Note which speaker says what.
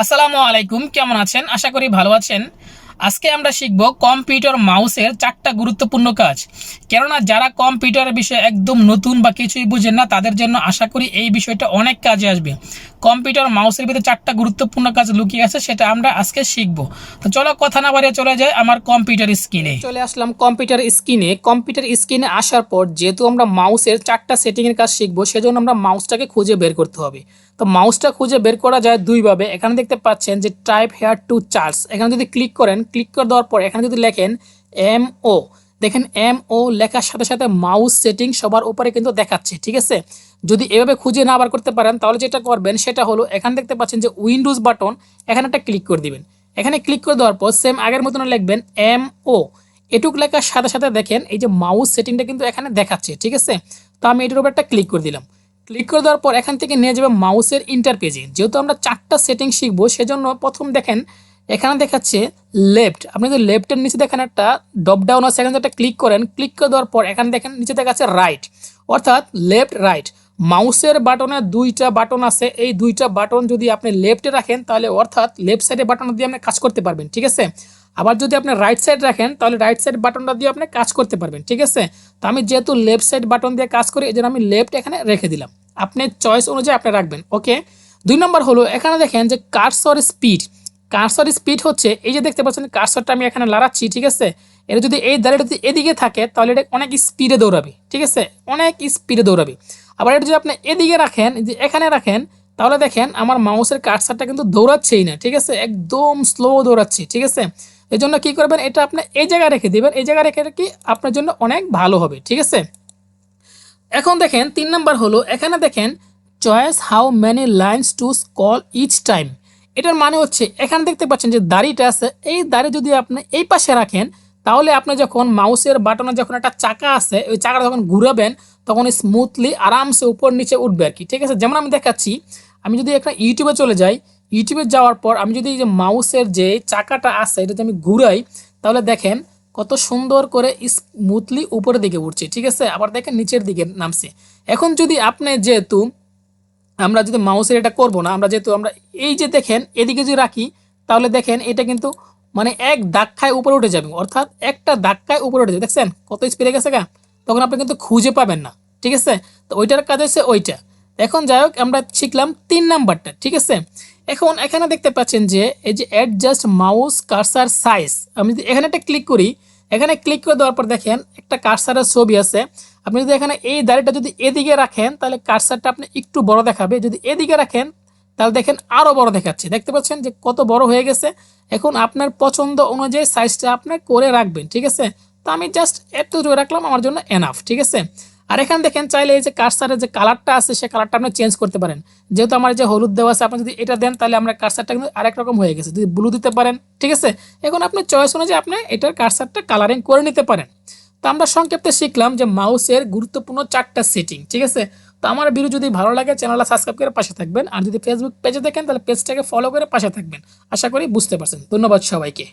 Speaker 1: আসসালামু আলাইকুম, কেমন আছেন? আশা করি ভালো আছেন। আজকে আমরা শিখব কম্পিউটার মাউসের চারটা গুরুত্বপূর্ণ কাজ। কেননা যারা কম্পিউটারের বিষয়ে একদম নতুন বা কিছুই বুঝেন না, তাদের জন্য আশা করি এই বিষয়টা অনেক কাজে আসবে। কম্পিউটার মাউসের ভিতরে চারটা গুরুত্বপূর্ণ কাজ লুকিয়ে আছে, সেটা আমরা আজকে শিখব। তো চলো কথা না বাড়িয়ে চলে যায় আমার কম্পিউটার স্ক্রিনে। চলে আসলাম কম্পিউটার স্ক্রিনে। কম্পিউটার স্ক্রিনে আসার পর যেহেতু আমরা মাউসের চারটা সেটিংয়ের কাজ শিখব, সেজন্য আমরা মাউসটাকে খুঁজে বের করতে হবে। তো মাউসটা খুঁজে বের করা যায় দুইভাবে এখানে দেখতে পাচ্ছেন যে টাইপ হেয়ার টু চার্জ এখানে যদি ক্লিক করেন ক্লিক করে দেওয়ার পর এখানে যদি লেখেন এম ও দেখেন এম ও লেখার সাথে সাথে মাউস সেটিং সবার উপরে কিন্তু দেখাচ্ছে, ঠিক আছে? যদি এভাবে খুঁজে না বার করতে পারেন, তাহলে যেটা করবেন, সেটা হলো এখানে দেখতে পাচ্ছেন যে উইন্ডোজ বাটন এখানে একটা ক্লিক করে দিবেন। এখানে ক্লিক করে দেওয়ার পর সেম আগের মতন লিখবেন এম ও এটুক লেখার সাথে সাথে দেখেন, এই যে মাউস সেটিংটা কিন্তু এখানে দেখাচ্ছে, ঠিক আছে? তো আমি এটার উপর একটা ক্লিক করে দিলাম। ক্লিক করে দেওয়ার পর এখান থেকে নিয়ে যাবে মাউসের ইন্টার পেজে যেহেতু আমরা চারটা সেটিং শিখব, সেজন্য প্রথম দেখেন এখানে দেখাচ্ছে লেফট আপনি যদি লেফটের নিচে দেখেন একটা ডপ ডাউন আছে, এখানে একটা ক্লিক করেন ক্লিক করে দেওয়ার পর এখানে দেখেন নিচে দেখাচ্ছে রাইট অর্থাৎ লেফট রাইট মাউসের বাটনে দুইটা বাটন আছে, এই দুইটা বাটন যদি আপনি লেফটে রাখেন, তাহলে অর্থাৎ লেফট সাইডে বাটন দিয়ে আপনি কাজ করতে পারবেন, ঠিক আছে? আবার যদি আপনি রাইট সাইড রাখেন, তাহলে রাইট সাইড বাটনটা দিয়ে আপনি কাজ করতে পারবেন, ঠিক আছে? তো আমি যেহেতু লেফট সাইড বাটন দিয়ে কাজ করি, এই জন্য আমি লেফট এখানে রেখে দিলাম। আপনি চয়েস অনুযায়ী আপনি রাখবেন ওকে দুই নম্বর হলো, এখানে দেখেন যে কার্সর স্পিড কার্সর স্পিড হচ্ছে, এই যে দেখতে পাচ্ছেন কার্সরটা আমি এখানে লাড়াচ্ছি, ঠিক আছে? এটা যদি এই দাঁড়িয়ে যদি এদিকে থাকে, তাহলে এটা অনেক স্পিডে দৌড়াবে, ঠিক আছে? অনেক স্পিডে দৌড়াবে। আবার এটা যদি আপনি এদিকে রাখেন যে এখানে রাখেন, তাহলে দেখেন আমার মাউসের কার্সারটা কিন্তু দৌড়াচ্ছেই না, ঠিক আছে? একদম স্লো দৌড়াচ্ছে, ঠিক আছে? এই জন্য কী করবেন, এটা আপনি এই জায়গায় রেখে দেবেন, এই জায়গায় রেখে কি আপনার জন্য অনেক ভালো হবে, ঠিক আছে? এখন দেখেন, তিন নাম্বার হলো, এখানে দেখেন choice how many lines to call each time এটার মানে হচ্ছে, এখানে দেখতে পাচ্ছেন যে দাড়িটা আছে, এই দাড়ি যদি আপনি এই পাশে রাখেন, তাহলে আপনি যখন মাউসের বাটনে যখন একটা চাকা আছে, ওই চাকাটা যখন ঘুরাবেন, তখন স্মুথলি আরামসে উপর নিচে উঠবে আর কি, ঠিক আছে? যেমন আমি দেখাচ্ছি, আমি যদি একটা ইউটিউবে চলে যাই, ইউটিউবে যাওয়ার পর আমি যদি যে মাউসের যে চাকাটা আছে, এটা যদি আমি ঘুরাই, তাহলে দেখেন কত সুন্দর করে স্মুথলি উপরের দিকে উঠছে, ঠিক আছে? আবার দেখেন নিচের দিকে নামছে। এখন যদি আপনি যেহেতু আমরা যদি মাউসের এটা করব না, আমরা যেহেতু আমরা এই যে দেখেন, এদিকে যদি রাখি, তাহলে দেখেন এটা কিন্তু মানে এক ধাক্কায় উপরে উঠে যাবে। অর্থাৎ একটা ধাক্কায় উপরে উঠে যাবে। দেখছেন? কত স্পিডে গেছে গা? তখন আপনি কিন্তু খুঁজে পাবেন না। ঠিক আছে? তো ওইটার কাজ হচ্ছে ওইটা। এখন যাই হোক, আমরা শিখলাম তিন নাম্বারটা। ঠিক আছে? এখন এখানে দেখতে পাচ্ছেন যে, এই যে অ্যাডজাস্ট মাউস কার্সার সাইজ আমি যদি এখানে একটা ক্লিক করি এখানে ক্লিক করে দেওয়ার পর দেখেন একটা কার্সারের ছবি আছে। আপনি যদি এখানে এই দাড়িটা যদি এদিকে রাখেন, তাহলে কার্সারটা আপনি একটু বড় দেখাবে। যদি এদিকে রাখেন, তাহলে দেখেন আরও বড় দেখাচ্ছে। দেখতে পাচ্ছেন যে কত বড় হয়ে গেছে। এখন আপনার পছন্দ অনুযায়ী সাইজটা আপনি করে রাখবেন, ঠিক আছে? তো আমি জাস্ট এতটুকু রাখলাম, আমার জন্য এনাফ ঠিক আছে? আর এখানে দেখেন চাইলে এই যে কার্সারের যে কালারটা আছে, সে কালারটা আপনি চেঞ্জ করতে পারেন। যেহেতু আমার যে হলুদ দেওয়া আছে, আপনি যদি এটা দেন, তাহলে আমরা কার্সারটা কিন্তু আরেক রকম হয়ে গেছে। যদি ব্লু দিতে পারেন, ঠিক আছে? এখন আপনি চয়েস অনুযায়ী আপনি এটার কার্সারটা কালারিং করে নিতে পারেন। তো আমরা সংক্ষেপে শিখলাম যে মাউসের গুরুত্বপূর্ণ চারটা সেটিং ঠিক আছে? তো আমার ভিডিও যদি ভালো লাগে চ্যানেলটা সাবস্ক্রাইব করে পাশে থাকবেন। আর যদি ফেসবুক পেজে দেখেন, তাহলে পেজটাকে ফলো করে পাশে থাকবেন। আশা করি বুঝতে পারছেন। ধন্যবাদ সবাইকে।